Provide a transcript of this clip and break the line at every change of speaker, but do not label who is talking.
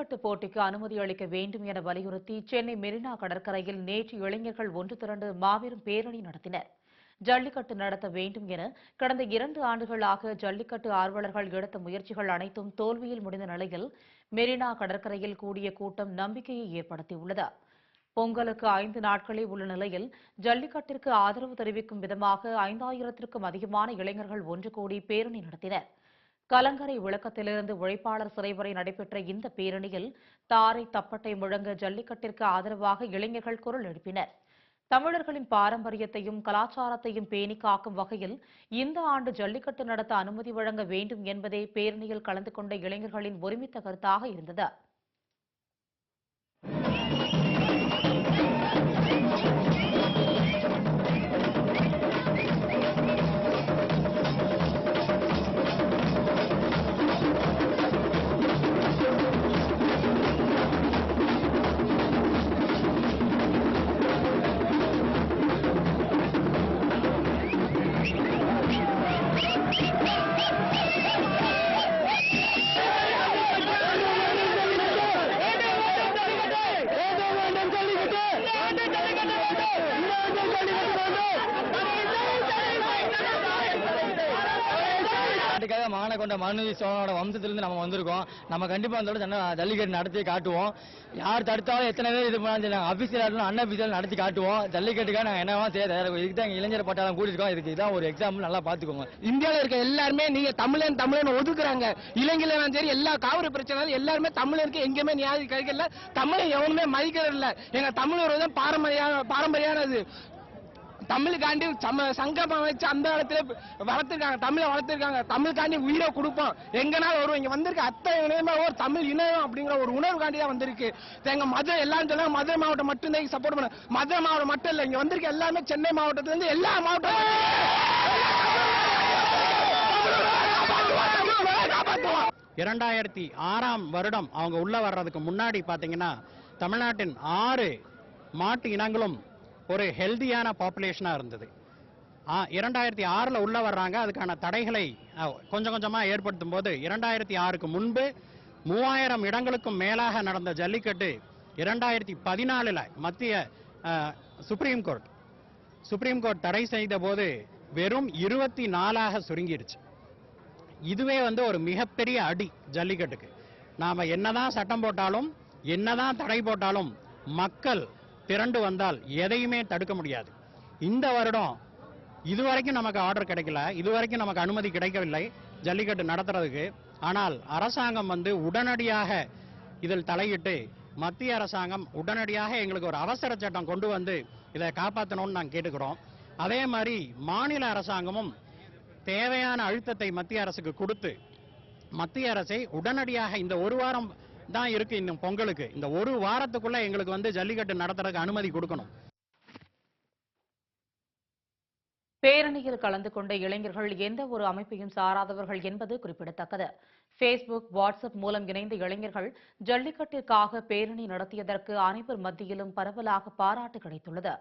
ஜல்லிக்கட்டு போட்டிக்கு அனுமதி அளிக்க வேண்டும் என வலியுறுத்தி சென்னை மெரினா கடற்கரையில் நேற்று இளைஞர்கள் ஒன்று திரண்டு மாபெரும் பேரணி நடத்தினர். ஜல்லிக்கட்டு நடத்த வேண்டும் என கடந்த இரண்டு ஆண்டுகளாக ஜல்லிக்கட்டு ஆர்வலர்கள் எடுத்த முயற்சிகள் அனைத்தும் தோல்வியில் முடிந்த நிலையில் மெரினா கடற்கரையில் கூடிய கூட்டம் நம்பிக்கையை ஏற்படுத்தியுள்ளது. பொங்கலுக்கு ஐந்து நாட்களே உள்ள நிலையில் ஜல்லிக்கட்டிற்கு ஆதரவு தெரிவிக்கும் விதமாக ஐந்தாயிரத்திற்கும் அதிகமான இளைஞர்கள் ஒன்று கூடி பேரணி நடத்தினர். கலங்கரை விளக்கத்திலிருந்து உழைப்பாளர் சிறை வரை நடைபெற்ற இந்த பேரணியில் தாரை தப்பட்டை முழங்க ஜல்லிக்கட்டிற்கு ஆதரவாக இளைஞர்கள் குரல் எழுப்பினர். தமிழர்களின் பாரம்பரியத்தையும் கலாச்சாரத்தையும் பேணி காக்கும் வகையில் இந்த ஆண்டு ஜல்லிக்கட்டு நடத்த அனுமதி வழங்க வேண்டும் என்பதே பேரணியில் கலந்து கொண்ட இளைஞர்களின் ஒருமித்த கருத்தாக இருந்தது.
நாட்டுக்காக மான கொண்ட மனுநீதி சோழனோட வம்சத்திலிருந்து நம்ம வந்திருக்கோம். நம்ம கண்டிப்பா அந்த ஜல்லிக்கட்டு நடத்தி காட்டுவோம். யார் தடுத்தாலும் எத்தனை பேர் இது பண்ணாலும் அபிஷியல் ஆகணும் அன்அபிஷியல் நடத்தி காட்டுவோம். ஜல்லிக்கட்டுக்காக நாங்கள் என்னவா செய்ய தயாரா இதுக்கு தான் இளைஞர் பட்டாளம் கூட்டிருக்கோம் இதுக்கு இதான் ஒரு எக்ஸாம்பிள் நல்லா பார்த்துக்கோங்க.
இந்தியால இருக்க எல்லாருமே நீங்க தமிழன் தமிழன் ஒதுக்குறாங்க. இலங்கையில சரி எல்லா காவிரி பிரச்சனை எல்லாருமே தமிழருக்கு எங்கேயுமே நியாயம் கிடைக்கல தமிழை எவனுமே மதிக்கிறது இல்ல எங்க தமிழர் தான் பாரம்பரியான பாரம்பரியானது. தமிழுக்காண்டி சம சங்கமம் வச்சு அந்த காலத்துல வளர்த்துருக்காங்க தமிழை வளர்த்துருக்காங்க. தமிழுக்காண்டி உயிரை கொடுப்போம். எங்கனாலும் வருவோம் இங்க வந்திருக்க. அத்தனை இணையமா ஒரு தமிழ் இணையம் அப்படிங்கிற ஒரு உணர்வுக்காண்டி தான் வந்திருக்கு எங்க மதுரை எல்லாரும் சொல்லுவாங்க மதுரை மாவட்டம் மட்டும்தான் சப்போர்ட் பண்ண மதுரை மாவட்டம் மட்டும் இல்லை இங்க வந்திருக்க எல்லாமே சென்னை மாவட்டத்துல இருந்து எல்லா மாவட்டம்
இரண்டாயிரத்தி ஆறாம் வருடம் அவங்க உள்ள வர்றதுக்கு முன்னாடி பாத்தீங்கன்னா தமிழ்நாட்டின் ஆறு மாட்டு இனங்களும் ஒரு ஹெல்தியான பாப்புலேஷனாக இருந்தது. ஆ, இரண்டாயிரத்தி ஆறில் உள்ளே வர்றாங்க. அதுக்கான தடைகளை கொஞ்சம் கொஞ்சமாக ஏற்படுத்தும் போது இரண்டாயிரத்தி ஆறுக்கு முன்பு மூவாயிரம் இடங்களுக்கும் மேலாக நடந்த ஜல்லிக்கட்டு இரண்டாயிரத்தி பதினாலில் மத்திய சுப்ரீம் கோர்ட் சுப்ரீம் கோர்ட் தடை செய்த போது வெறும் இருபத்தி நாலாக சுருங்கிருச்சு. இதுவே வந்து ஒரு மிகப்பெரிய அடி ஜல்லிக்கட்டுக்கு. நாம் என்னதான் சட்டம் போட்டாலும் என்னதான் தடை போட்டாலும் மக்கள் திரண்டு வந்தால் எதையுமே தடுக்க முடியாது. இந்த வருடம் இதுவரைக்கும் நமக்கு ஆர்டர் கிடைக்கல. இதுவரைக்கும் நமக்கு அனுமதி கிடைக்கவில்லை. ஜல்லிக்கட்டு நடத்துறதுக்கு. ஆனால் அரசாங்கம் வந்து உடனடியாக இதில் தலையிட்டு மத்திய அரசாங்கம் உடனடியாக எங்களுக்கு ஒரு அவசர சட்டம் கொண்டு வந்து இதை காப்பாற்றணும்னு நாங்கள் கேட்டுக்கிறோம். அதே மாதிரி மாநில அரசாங்கமும் தேவையான அழுத்தத்தை மத்திய அரசுக்கு கொடுத்து மத்திய அரசை உடனடியாக இந்த ஒரு வாரம் தான் இருக்கு இன்னும் பொங்கலுக்கு. இந்த ஒரு வாரத்துக்குள்ள எங்களுக்கு வந்து ஜல்லிக்கட்டு நடத்துறதுக்கு அனுமதி கொடுக்கணும்.
பேரணியில் கலந்து கொண்ட இளைஞர்கள் எந்த ஒரு அமைப்பையும் சாராதவர்கள் என்பது குறிப்பிடத்தக்கது. பேஸ்புக் வாட்ஸ்அப் மூலம் இணைந்த இளைஞர்கள் ஜல்லிக்கட்டிற்காக பேரணி நடத்தியதற்கு அனைவர் மத்தியிலும் பரவலாக பாராட்டு கிடைத்துள்ளது.